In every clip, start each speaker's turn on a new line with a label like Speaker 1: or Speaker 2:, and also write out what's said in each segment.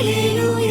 Speaker 1: ఇది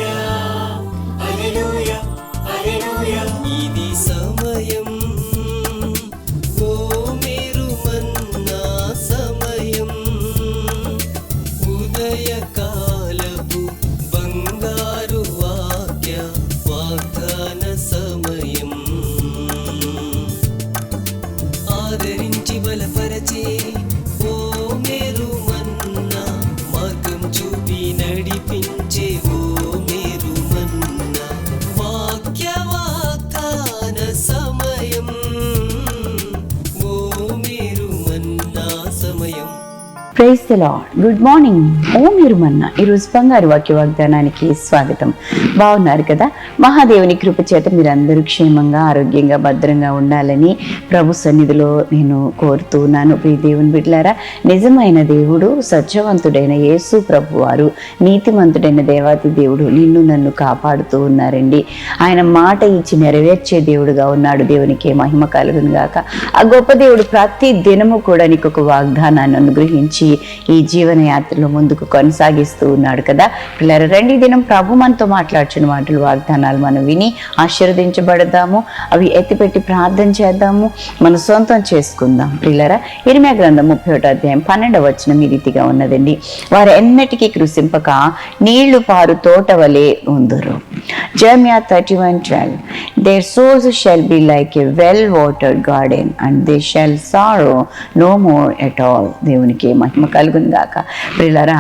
Speaker 2: praise the Lord good morning. ఓ మీరు మన్న ఈరోజు బంగారు వాక్య వాగ్దానానికి స్వాగతం. బాగున్నారు కదా? మహాదేవుని కృప చేత మీరందరూ క్షేమంగా ఆరోగ్యంగా భద్రంగా ఉండాలని ప్రభు సన్నిధిలో నేను కోరుతున్నాను ప్రియ దేవుని బిడ్డలారా నిజమైన దేవుడు సత్యవంతుడైన యేసు ప్రభు వారు నీతిమంతుడైన దేవాతి దేవుడు నిన్ను నన్ను కాపాడుతూ ఉన్నారండి. ఆయన మాట ఇచ్చి నెరవేర్చే దేవుడుగా ఉన్నాడు. దేవునికి మహిమ కలుగును గాక. ఆ గొప్ప దేవుడు ప్రతి దినము కూడా నీకు ఒక వాగ్దానాన్ని అనుగ్రహించి ఈ జీవన యాత్రలో ముందుకు కొనసాగిస్తూ ఉన్నాడు కదా. పిల్లలు రెండు దినం ప్రభు మనతో మాట్లాడుచున్న మాటలు వాగ్దానాలు మనం విని ఆశీర్వదించబడదాము. అవి ఎత్తిపెట్టి ప్రార్థన చేద్దాము. మన సొంతం చేసుకుందాం. పిల్లరా ఇరిమే గ్రంథం ముప్పై ఒకటో అధ్యాయం పన్నెండవ వచనం ఈ రీతిగా ఉన్నదండి. వారు ఎన్నటికీ కృషింపక నీళ్ళు పారు తోట వలె ఉందరు. Jeremiah thirty one twelve their souls shall be like a well watered garden and they shall sorrow no more at all దేవునికి మహిమ కలుగును గాక ప్రిలరా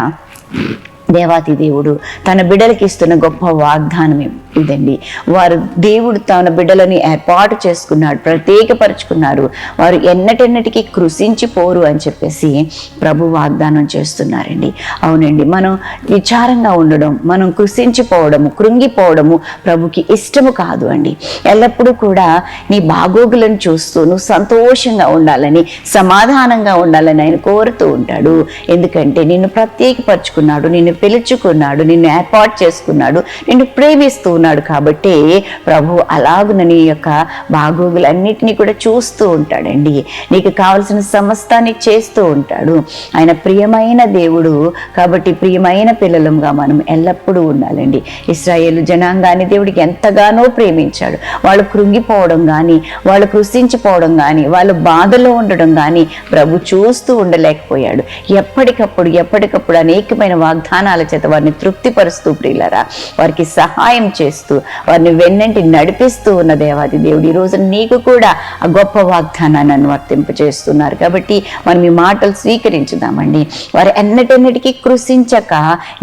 Speaker 2: దేవాతి దేవుడు తన బిడ్డలకి ఇస్తున్న గొప్ప వాగ్దానం ఇదండి. వారు దేవుడు తన బిడ్డలని ఏర్పాటు చేసుకున్నాడు ప్రత్యేకపరుచుకున్నారు. వారు ఎన్నటెన్నటికీ కృషించిపోరు అని చెప్పేసి ప్రభు వాగ్దానం చేస్తున్నారండి. అవునండి. మనం విచారంగా ఉండడం మనం కృషించిపోవడము కృంగిపోవడము ప్రభుకి ఇష్టము కాదు అండి. ఎల్లప్పుడూ కూడా నీ బాగోగులను చూస్తూ నువ్వు సంతోషంగా ఉండాలని సమాధానంగా ఉండాలని ఆయన కోరుతూ ఉంటాడు. ఎందుకంటే నిన్ను ప్రత్యేకపరుచుకున్నాడు నిన్ను పిలుచుకున్నాడు నిన్ను ఏర్పాటు చేసుకున్నాడు నిన్ను ప్రేమిస్తూ ఉన్నాడు కాబట్టి ప్రభు అలాగున నీ యొక్క బాగోగులన్నిటినీ కూడా చూస్తూ ఉంటాడండి. నీకు కావలసిన సమస్తాన్ని చేస్తూ ఉంటాడు. ఆయన ప్రియమైన దేవుడు కాబట్టి ప్రియమైన పిల్లలంగా మనం ఎల్లప్పుడూ ఉండాలండి. ఇస్రాయేలు జనాంగాన్ని దేవుడికి ఎంతగానో ప్రేమించాడు. వాళ్ళు కృంగిపోవడం కానీ వాళ్ళు కృషించిపోవడం కానీ వాళ్ళు బాధలో ఉండడం కానీ ప్రభు చూస్తూ ఉండలేకపోయాడు. ఎప్పటికప్పుడు ఎప్పటికప్పుడు అనేకమైన వాగ్దానాలు చేత వారిని తృప్తిపరుస్తూ ప్రియులరా వారికి సహాయం చేస్తూ వారిని వెన్నంటి నడిపిస్తూ ఉన్న దేవాది దేవుడు ఈరోజు రోజు నీకు కూడా ఆ గొప్ప వాగ్దానాన్ని వర్తింప చేస్తున్నారు. కాబట్టి మనం ఈ మాటలు స్వీకరించుదామండి. వారు ఎన్నటెన్నటికీ కృషించక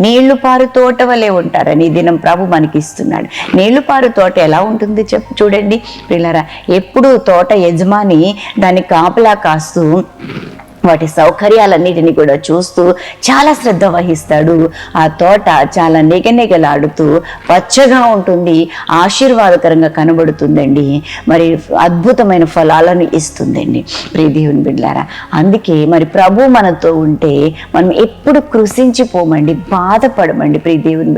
Speaker 2: నీళ్ళు పారు తోట వలె ఉంటారని ఈ దినం ప్రభు మనకి ఇస్తున్నాడు నీళ్ళు పారు తోట ఎలా ఉంటుంది చెప్పు చూడండి. పిల్లరా ఎప్పుడు తోట యజమాని దాన్ని కాపలా కాస్తూ వాటి సౌకర్యాలన్నిటిని కూడా చూస్తూ చాలా శ్రద్ధ వహిస్తాడు. ఆ తోట చాలా నిగనిగలాడుతూ పచ్చగా ఉంటుంది ఆశీర్వాదకరంగా కనబడుతుందండి. మరి అద్భుతమైన ఫలాలను ఇస్తుందండి. ప్రియ బిడ్డారా అందుకే మరి ప్రభు మనతో ఉంటే మనం ఎప్పుడు కృషించిపోమండి బాధపడమండి ప్రియ దేవుని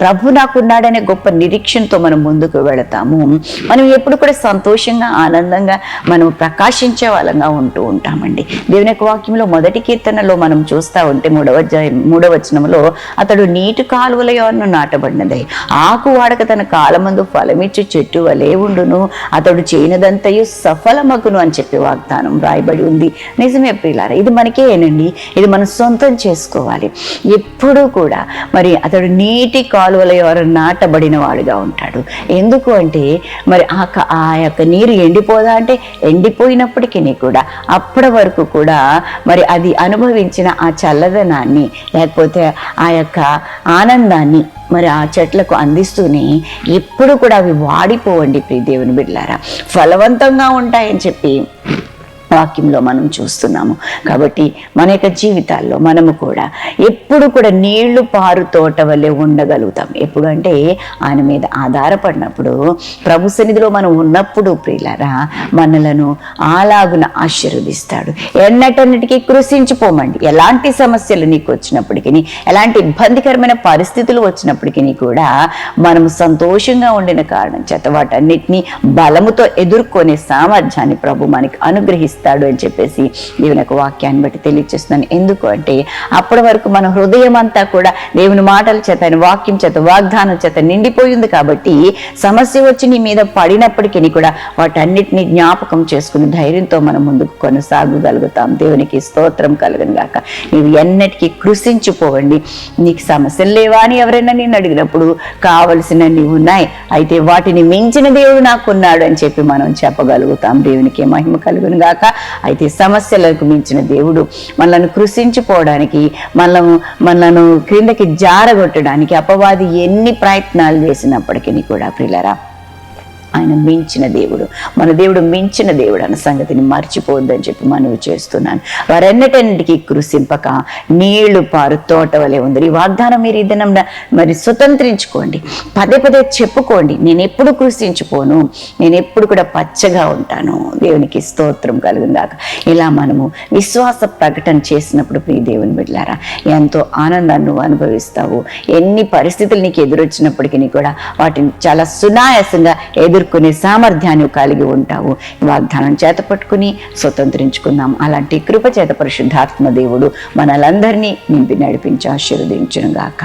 Speaker 2: ప్రభు నాకున్నాడనే గొప్ప నిరీక్షణతో మనం ముందుకు వెళతాము. మనం ఎప్పుడు కూడా సంతోషంగా ఆనందంగా మనం ప్రకాశించే వాళ్ళంగా ఉంటూ ఉంటామండి. దేవుని యొక్క వాక్యంలో మొదటి కీర్తనలో మనం చూస్తా ఉంటే మూడవ మూడవచనంలో అతడు నీటి కాలువల యొరను నాటబడినదై. ఆకు వాడక తన కాలమందు ఫలమిచ్చి చెట్టు వలే ఉండును. అతడు చేయనదంతయు సఫలమగును అని చెప్పి వాగ్దానం రాయబడి ఉంది. నిజమే ప్రియులారా ఇది మనకేనండి ఇది మనం సొంతం చేసుకోవాలి. ఎప్పుడూ కూడా మరి అతడు నీటి కాలువల ఎవరు నాటబడిన వాడుగా ఉంటాడు. ఎందుకు అంటే మరి ఆ యొక్క నీరు ఎండిపోదా అంటే ఎండిపోయినప్పటికీ కూడా అప్పటి వరకు కూడా మరి అది అనుభవించిన ఆ చల్లదనాన్ని లేకపోతే ఆ యొక్క ఆనందాన్ని మరి ఆ చెట్లకు అందిస్తూనే ఎప్పుడు కూడా అవి వాడిపోవండి ప్రియ దేవుని బిడ్డలారా. ఫలవంతంగా ఉంటాయని చెప్పి వాక్యంలో మనం చూస్తున్నాము. కాబట్టి మన యొక్క జీవితాల్లో మనము కూడా ఎప్పుడు కూడా నీళ్ళు పారు తోట వల్లే ఉండగలుగుతాం. ఎప్పుడు అంటే ఆయన మీద ఆధారపడినప్పుడు ప్రభు సన్నిధిలో మనం ఉన్నప్పుడు ప్రియులరా మనలను ఆలాగున ఆశీర్వదిస్తాడు. ఎన్నటన్నిటికీ కృషించిపోమండి ఎలాంటి సమస్యలు నీకు వచ్చినప్పటికీ ఎలాంటి ఇబ్బందికరమైన పరిస్థితులు వచ్చినప్పటికీ కూడా మనము సంతోషంగా ఉండిన కారణం చేత వాటన్నిటినీ బలముతో ఎదుర్కొనే సామర్థ్యాన్ని ప్రభు మనకి అనుగ్రహిస్తాడు. నడిపిస్తాడు అని చెప్పేసి దేవుని యొక్క వాక్యాన్ని బట్టి తెలియజేస్తున్నాను ఎందుకు అంటే అప్పటి వరకు మన హృదయం అంతా కూడా దేవుని మాటల చేత ఆయన వాక్యం చేత వాగ్దానం చేత నిండిపోయింది కాబట్టి సమస్య వచ్చి నీ మీద పడినప్పటికీ కూడా వాటన్నిటిని జ్ఞాపకం చేసుకుని ధైర్యంతో మనం ముందుకు కొనసాగగలుగుతాం. దేవునికి స్తోత్రం కలుగును గాక. నీవు ఎన్నటికీ కృషించిపోవండి నీకు సమస్యలు లేవా అని ఎవరైనా నేను అడిగినప్పుడు కావలసిన ఉన్నాయి అయితే వాటిని మించిన దేవుడు నాకున్నాడు అని చెప్పి మనం చెప్పగలుగుతాం. దేవునికి మహిమ కలుగును గాక. అయితే సమస్యలకు మించిన దేవుడు మనల్ని కృషించిపోవడానికి మనము మనను క్రిందకి జారగొట్టడానికి అపవాది ఎన్ని ప్రయత్నాలు చేసినప్పటికీ కూడా ప్రిలరా ఆయన మించిన దేవుడు. మన దేవుడు మించిన దేవుడు అన్న సంగతిని మర్చిపోవద్దని చెప్పి మనవి చేస్తున్నాను. వారన్నిటన్నిటికీ కృషింపక నీళ్ళు పారు తోట వలె ఉంది ఈ వాగ్దానం మీరు ఈ దినం మరి స్వతంత్రించుకోండి. పదే పదే చెప్పుకోండి. నేను ఎప్పుడు కృషించుకోను నేను ఎప్పుడు కూడా పచ్చగా ఉంటాను. దేవునికి స్తోత్రం కలుగుందాక ఇలా మనము విశ్వాస ప్రకటన చేసినప్పుడు ప్రియ దేవుని బిడ్డారా ఎంతో ఆనందాన్ని నువ్వు అనుభవిస్తావు. ఎన్ని పరిస్థితులు నీకు ఎదురొచ్చినప్పటికీ కూడా వాటిని చాలా సునాయాసంగా ఎదుర్కొనే సామర్థ్యాన్ని కలిగి ఉంటావు. వాగ్దానం చేత పట్టుకుని స్వతంత్రించుకుందాం. అలాంటి కృప చేత పరిశుద్ధాత్మ దేవుడు మనలందరినీ నింపి నడిపించి ఆశీర్వదించునుగాక.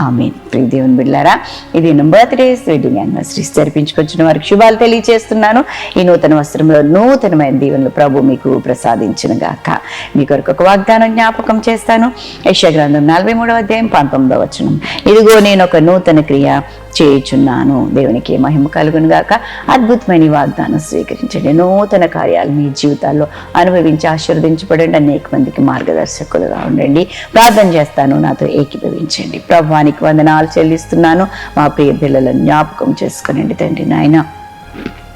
Speaker 2: ఆమె ప్రియ దేవుని బిళ్ళారా ఇది బర్త్డేస్ వెడ్డింగ్ యానివర్సరీస్ జరిపించుకొచ్చిన వారికి శుభాలు తెలియజేస్తున్నాను ఈ నూతన వస్త్రంలో నూతనమైన దీవెనలు ప్రభు మీకు ప్రసాదించిన గాక మీ కొరకు ఒక వాగ్దానం జ్ఞాపకం చేస్తాను. యశ గ్రంథం నలభై మూడవ అధ్యాయం పంతొమ్మిదవ వచనం. ఇదిగో నేను ఒక నూతన క్రియ చేయుచున్నాను. దేవునికి మహిమ కలుగును గాక అద్భుతమైన వాగ్దానం స్వీకరించండి. నూతన కార్యాలు మీ జీవితాల్లో అనుభవించి ఆశీర్వదించబడండి. అనేక మందికి మార్గదర్శకులుగా ఉండండి. ప్రార్థన చేస్తాను. నాతో ఏకీభవించండి. ప్రభానికి వందనాలు చెల్లిస్తున్నాను. మా ప్రియ పిల్లలను జ్ఞాపకం చేసుకునండి తండ్రి నాయన.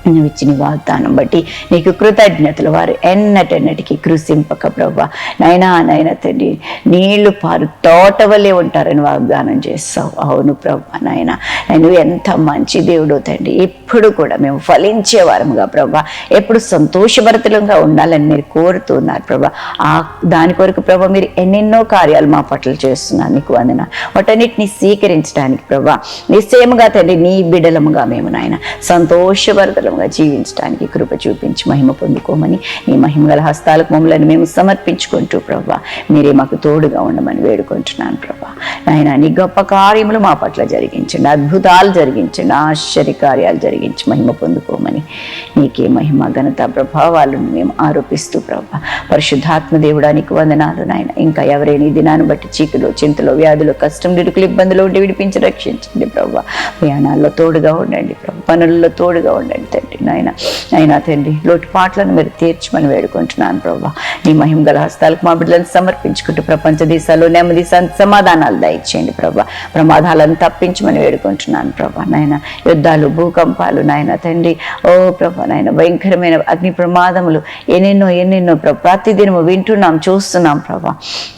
Speaker 2: నువ్వు ఇచ్చిన వాగ్దానం బట్టి నీకు కృతజ్ఞతలు వారు. ఎన్నటెన్నటికి కృషింపక ప్రభా నైనా నైనా తండ్రి నీళ్ళు పారు తోట వల్లే ఉంటారని వాగ్దానం చేస్తావు. అవును ప్రభా నాయన నువ్వు ఎంత మంచి దేవుడు తండ్రి. ఇప్పుడు కూడా మేము ఫలించే వారముగా ప్రభా ఎప్పుడు సంతోషభరితలంగా ఉండాలని మీరు కోరుతున్నారు ప్రభా ఆ దాని కొరకు ప్రభా మీరు ఎన్నెన్నో కార్యాలు మా పట్ల చేస్తున్నారు నీకు వందన వాటన్నిటిని స్వీకరించడానికి ప్రభా నిశ్చయముగా తండ్రి నీ బిడలముగా మేము నాయన సంతోషభరితలముగా జీవించడానికి కృప చూపించి మహిమ పొందుకోమని నీ మహిమగల హస్తాలకు మమ్మల్ని మేము సమర్పించుకుంటూ ప్రభా మీరే మాకు తోడుగా ఉండమని వేడుకుంటున్నాను ప్రభా. నాయన నీ గొప్ప కార్యములు మా పట్ల జరిగించండి అద్భుతాలు జరిగించండి ఆశ్చర్యకార్యాలు జరిగించి మహిమ పొందుకోమని నీకే మహిమ ఘనత ప్రభావాలను మేము ఆరోపిస్తూ ప్రభా. పరిశుద్ధాత్మ దేవుడానికి వందనాలు నాయన. ఇంకా ఎవరైనా దినాన్ని బట్టి చీకులు చింతలో వ్యాధులు కష్టం ఇరుకులు ఇబ్బందులు ఉండి విడిపించి రక్షించండి ప్రభా. ప్రయాణాల్లో తోడుగా ఉండండి ప్రభు పనుల్లో తోడుగా ఉండండి తండ్రి నాయన. అయినా తండ్రి లోటుపాట్లను మీరు తీర్చమని వేడుకుంటున్నాను ప్రభా నీ మహిమ గల హస్తాలకు మా బిడ్డలను సమర్పించుకుంటూ ప్రపంచ దేశాల్లో నెమ్మది సమాధానాలు దయచేయండి ప్రభా ప్రమాదాలను తప్పించమని వేడుకుంటున్నాను ప్రభా నాయన. యుద్ధాలు భూకంపాలు నాయన తండ్రి ఓ ప్రభా నాయన భయంకరమైన అగ్ని ప్రమాదములు ఎన్నెన్నో ఎన్నెన్నో ప్రభా ప్రతిదినము వింటున్నాం చూస్తున్నాం ప్రభా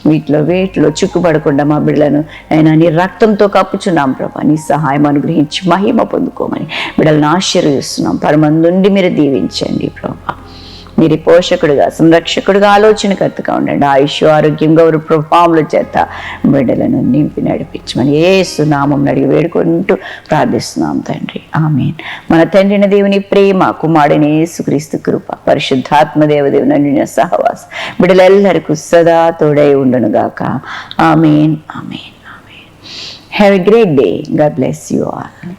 Speaker 2: వీటిలో వేటిలో చిక్కుపడకుండా మా బిడ్డలను అయినా నీ రక్తంతో కప్పుచున్నాం ప్రభా నీ సహాయం అనుగ్రహించి మహిమ పొందుకోమని బిడ్డలను ఆశీర్వదిస్తున్నాం. పరమందుండి మీరు దీవించండి ప్రభా. మీరు పోషకుడుగా సంరక్షకుడుగా ఆలోచనకర్తగా ఉండండి. ఆయుష్ ఆరోగ్యం గౌరవ ప్రభావముల చేత బిడ్డలను నింపి నడిపించమని ఏ సునామం అడిగి వేడుకుంటూ ప్రార్థిస్తున్నాం తండ్రి. ఆమెన్. మన తండ్రిన దేవుని ప్రేమ కుమారుడిని సుక్రీస్తు కృప పరిశుద్ధాత్మ దేవదేవుని నిన్న సహవాసం బిడ్డలెల్లరికూ సదా తోడై ఉండునుగాక. Amen. Amen. Amen. Have a great day God bless you all